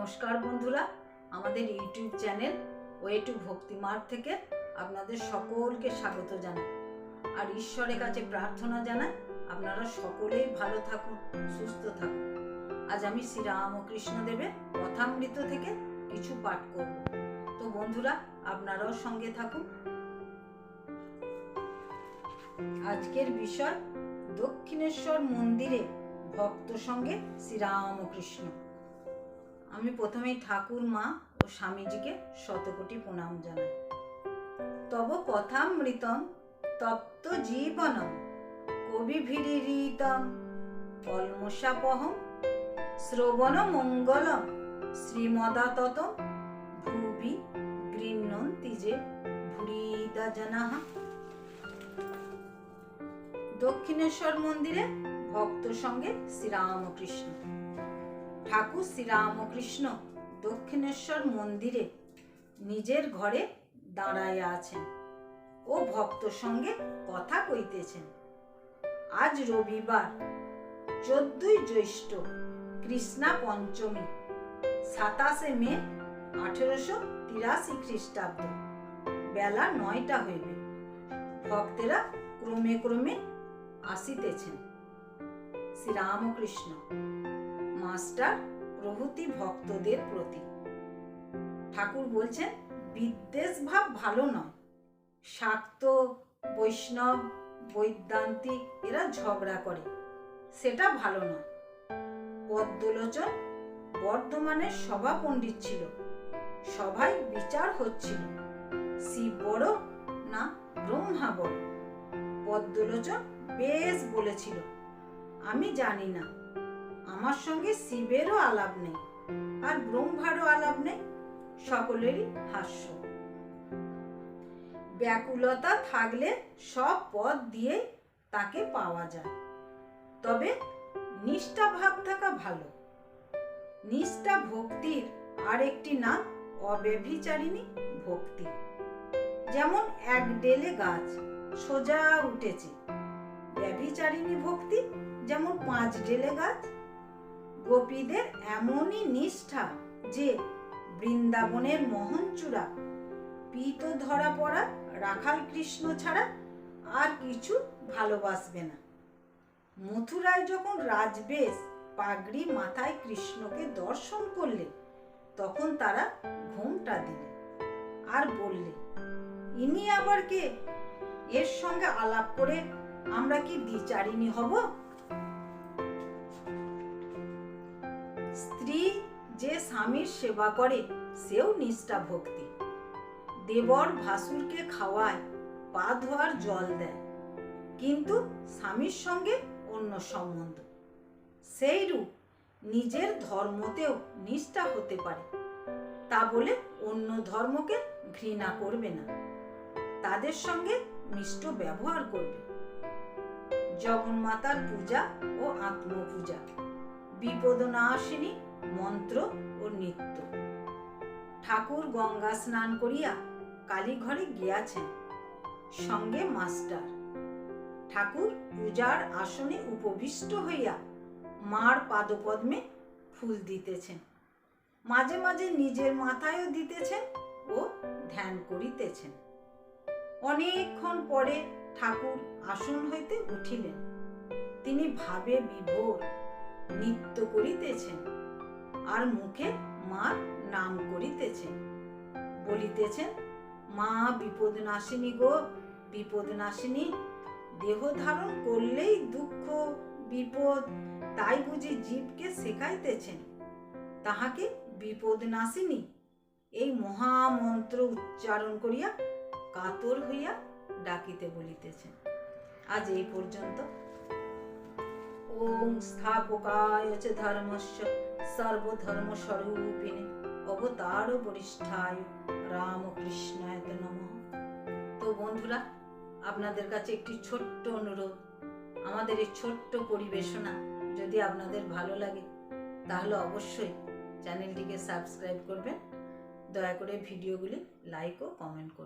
নমস্কার বন্ধুরা, আমাদের YouTube channel way to Bhaktimarg থেকে আপনাদের সকলকে স্বাগত জানাই। আর ঈশ্বরের কাছে প্রার্থনা জানাই, আপনারা সকলেই ভালো থাকুন, সুস্থ থাকুন। আজ আমি শ্রীরামকৃষ্ণ দেবের কথামৃত থেকে কিছু পাঠ করব। তো বন্ধুরা, আপনারাও সঙ্গে থাকুন। আজকের বিষয়, দক্ষিণেশ্বর মন্দিরে ভক্ত সঙ্গে শ্রীরামকৃষ্ণ। আমি প্রথমেই ঠাকুর, মা ও স্বামীজিকে শতকোটি প্রণাম জানাই। তব কথামৃতম তপ্ত জীবনম কবি ভিড়িতম কলমশাপহম শ্রবণ মঙ্গলম শ্রীমদাতত ভুবি গৃহন্তি যে ভুরিদা জনাহা। দক্ষিণেশ্বর মন্দিরে ভক্ত সঙ্গে শ্রীরামকৃষ্ণ। ঠাকুর শ্রীরামকৃষ্ণ দক্ষিণেশ্বর মন্দিরে নিজের ঘরে দাঁড়াইয়া আছেন ও ভক্ত সঙ্গে কথা কইতেছেন। আজ রবিবার, চোদ্দই জ্যৈষ্ঠ, কৃষ্ণা পঞ্চমী, সাতাশে মে, আঠেরোশো তিরাশি খ্রিস্টাব্দ। বেলা নয়টা হইবে। ভক্তেরা ক্রমে ক্রমে আসিতেছেন। শ্রীরামকৃষ্ণ মাস্টার প্রভৃতি ভক্তদের প্রতি। ঠাকুর বলছেন, বিদ্বেষ ভাব ভালো নয়। শাক্ত, বৈষ্ণব বৈদান্তিক এরা ঝগড়া করে। সেটা ভালো নয়। পদ্মলোচন বর্ধমানের সভা পণ্ডিত ছিল। সভায় বিচার হচ্ছিল। শিব বড় না ব্রহ্মা বড়? পদ্মলোচন বেশ বলেছিল। আমি জানি না। আমার সঙ্গে শিবেরও আলাপ নেই আর ব্রহ্মারও আলাপ নেই। সকলেরই হাস্য। ব্যাকুলতা থাকলে সব পথ দিয়ে তাকে পাওয়া যায়। তবে নিষ্ঠা ভাব থাকা ভালো। নিষ্ঠা ভক্তির আরেকটি নাম অব্যভিচারিণী ভক্তি। যেমন এক ডেলে গাছ সোজা উঠেছে। ব্যভিচারিণী ভক্তি যেমন পাঁচ ডেলে গাছ গোপীদের এমনই নিষ্ঠা যে বৃন্দাবনের মোহনচূড়া পিত ধরা পড়া রাখাল কৃষ্ণ ছাড়া আর কিছু ভালোবাসবে না। মথুরায় যখন রাজবেশ পাগড়ি মাথায় কৃষ্ণকে দর্শন করলে, তখন তারা ঘুমটা দিলে আর বললে, ইনি আবার কে? এর সঙ্গে আলাপ করে আমরা কি দ্বিচারিণী হব? স্বামীর সেবা করে, সেও নিষ্ঠা ভক্তি। দেবর ভাসুরকে খাওয়ায়, পা ধোয়ার জল দেয়। কিন্তু স্বামীর সঙ্গে অন্য সম্বন্ধ। সেই রূপ নিজের ধর্মতেও নিষ্ঠা হতে পারে। তা বলে অন্য ধর্মকে ঘৃণা করবে না। তাদের সঙ্গে মিষ্ট ব্যবহার করবে। জগন্মাতার পূজা ও আত্মপূজা। বিপদনাশিনী, মন্ত্র ও নৃত্য। ঠাকুর গঙ্গা স্নান করিয়া কালীঘরে গিয়াছেন, সঙ্গে মাস্টার। ঠাকুর পূজার আসনে উপবিষ্ট হইয়া মার পাদপদ্মে ফুল দিতেছেন। মাঝে মাঝে নিজের মাথায়ও দিতেছেন ও ধ্যান করিতেছেন। অনেকক্ষণ পরে ঠাকুর আসন হইতে উঠিলেন। তিনি ভাবে বিভোর নৃত্য করিতেছেন, আর মুখে মার নাম করিতেছেন। বলিতেছেন, মা, বিপদ নাশিনী গো, বিপদ নাশিনী, দেহ ধারণ করলেই দুঃখ, বিপদ, তাই বুঝি জীবকে শেখাইতেছেন। তাহাকে বিপদ নাশিনী, এই মহামন্ত্র উচ্চারণ করিয়া কাতর হইয়া ডাকিতে বলিতেছেন। আজ এই পর্যন্ত। ওম স্থাপকায় চ ধর্মস্য সর্বধর্মস্বরূপিণে অবতার বরিষ্ঠায় রামকৃষ্ণায় নম তো বন্ধুরা, আপনাদের কাছে একটি ছোট্ট অনুরোধ। আমাদের এই ছোট্ট পরিবেশনা যদি আপনাদের ভালো লাগে, তাহলে অবশ্যই চ্যানেলটিকে সাবস্ক্রাইব করবেন। দয়া করে ভিডিওগুলি লাইক ও কমেন্ট করবেন